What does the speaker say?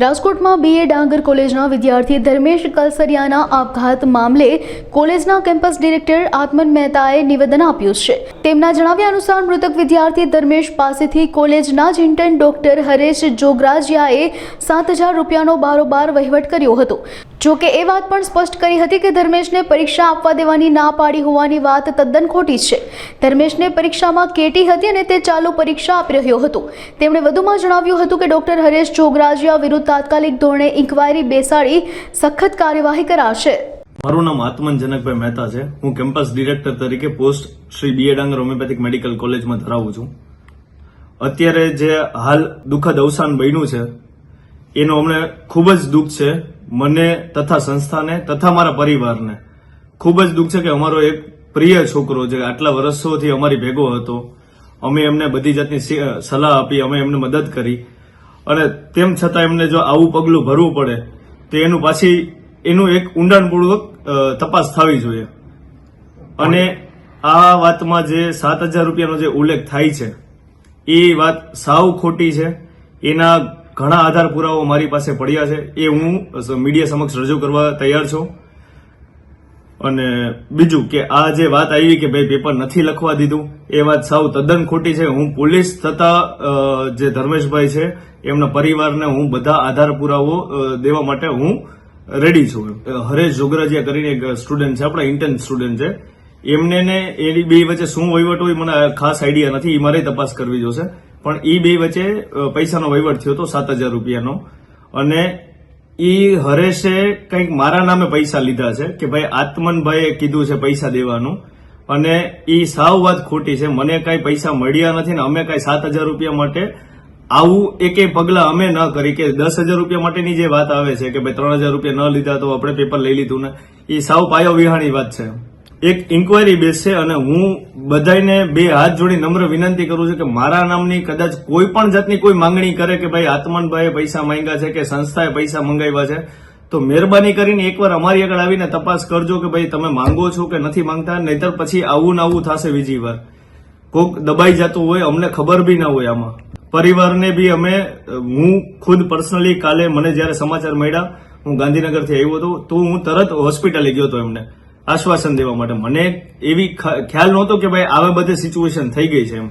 રાજકોટમાં બીએ ડાંગર કોલેજના વિદ્યાર્થી ધર્મેશ કલસરિયાના આપઘાત મામલે કોલેજના કેમ્પસ ડિરેક્ટર આત્મન મહેતાએ નિવેદન આપ્યું છે. તેમના જણાવ્યા અનુસાર મૃતક વિદ્યાર્થી ધર્મેશ પાસેથી કોલેજના જ ઇન્ટર્ન ડોક્ટર હરેશ જોગરાજિયાએ સાત હજાર રૂપિયાનો બારોબાર વહીવટ કર્યો હતો. જો કે એ વાત પણ સ્પષ્ટ કરી હતી કે ધર્મેશને પરીક્ષા આપવા દેવાની ના પાડી હોવાની વાત તદ્દન ખોટી છે. ધર્મેશને પરીક્ષામાં કેટી હતી અને તે ચાલુ પરીક્ષા આપી રહ્યો હતો. તેમણે વધુમાં જણાવ્યું હતું કે ડોક્ટર હરેશ જોગરાજિયા વિરુદ્ધ તાત્કાલિક ધોરણે ઇન્કવાયરી બેસાડી સખત કાર્યવાહી કરાશે. મારું નામ આત્મન જનકભાઈ મહેતા છે. હું કેમ્પસ ડિરેક્ટર તરીકે post Shri BA Dangar homoeopathic medical કોલેજમાં ધરાવું છું. અત્યારે જે હાલ દુઃખદ અવસાન બન્યું છે એનું અમને ખૂબ જ દુઃખ છે, મને તથા સંસ્થાને તથા મારા પરિવારને ખૂબ જ દુઃખ છે કે અમારો એક પ્રિય છોકરો જે આટલા વર્ષોથી અમારી ભેગો હતો, અમે એમને બધી જાતની સલાહ આપી, અમે એમને મદદ કરી. અને તેમ છતાં એમને જો આવું પગલું ભરવું પડે, તો એનું પાછી એનું એક ઊંડાણપૂર્વક તપાસ થવી જોઈએ. અને આ વાતમાં જે સાત હજાર રૂપિયાનો જે ઉલ્લેખ થાય છે, એ વાત સાવ ખોટી છે. એના ઘણા આધાર પુરાવો મારી પાસે પડ્યા છે. એ હું મીડિયા સમક્ષ રજૂ કરવા તૈયાર છું. અને બીજું કે આ જે વાત આવી કે ભાઈ પેપર નથી લખવા દીધું, એ વાત સાવ તદ્દન ખોટી છે. હું પોલીસ તથા જે ધર્મેશભાઈ છે, એમના પરિવારને હું બધા આધાર પુરાવો દેવા માટે હું રેડી છું. હરેશ જોગરાજીયા કરીને એક સ્ટુડન્ટ છે, આપણા ઇન્ટર્ન સ્ટુડન્ટ છે. એમને ને એની બે વચ્ચે શું વહીવટ હોય મને ખાસ આઈડિયા નથી. એ મારે તપાસ કરવી જોશે. પણ એ બે વચ્ચે પૈસાનો વહીવટ થયો હતો, સાત હજાર રૂપિયાનો. અને એ હરેશે કંઈક મારા નામે પૈસા લીધા છે, કે ભાઈ આત્મનભાઈએ કીધું છે પૈસા દેવાનું. અને એ સાવ વાત ખોટી છે, મને કાંઈ પૈસા મળ્યા નથી ને અમે કાંઈ સાત હજાર રૂપિયા માટે આવું એકે પગલાં અમે ન કરી, કે દસ હજાર રૂપિયા માટેની જે વાત આવે છે, કે ભાઈ ત્રણ હજાર રૂપિયા ન લીધા તો આપણે પેપર લઈ લીધું ને એ સાવ પાયો વિહાણી વાત છે. એક ઇન્કવાયરી બેસશે અને હું બધાને બે હાથ જોડી નમ્ર વિનંતી કરું છું કે મારા નામની કદાચ કોઈ પણ જાતની કોઈ માંગણી કરે કે ભાઈ આત્મનભાઈએ પૈસા માંગ્યા છે કે સંસ્થાએ પૈસા મંગાવ્યા છે, તો મહેરબાની કરીને એકવાર અમારી આગળ આવીને તપાસ કરજો કે ભાઈ તમે માંગો છો કે નથી માંગતા, નહીતર પછી આવું ને આવું થશે બીજી વાર. કોક દબાઈ જતું હોય, અમને ખબર બી ના હોય આમાં. પરિવારને બી અમે, હું ખુદ પર્સનલી કાલે મને જ્યારે સમાચાર મળ્યા, હું ગાંધીનગરથી આવ્યો હતો, તો હું તરત હોસ્પિટલે ગયો હતો એમને. આશ્વાસન દેવા માટે મને એવી ખ્યાલ નહોતો કે ભાઈ આવે બધે સિચ્યુએશન થઈ ગઈ છે એમ.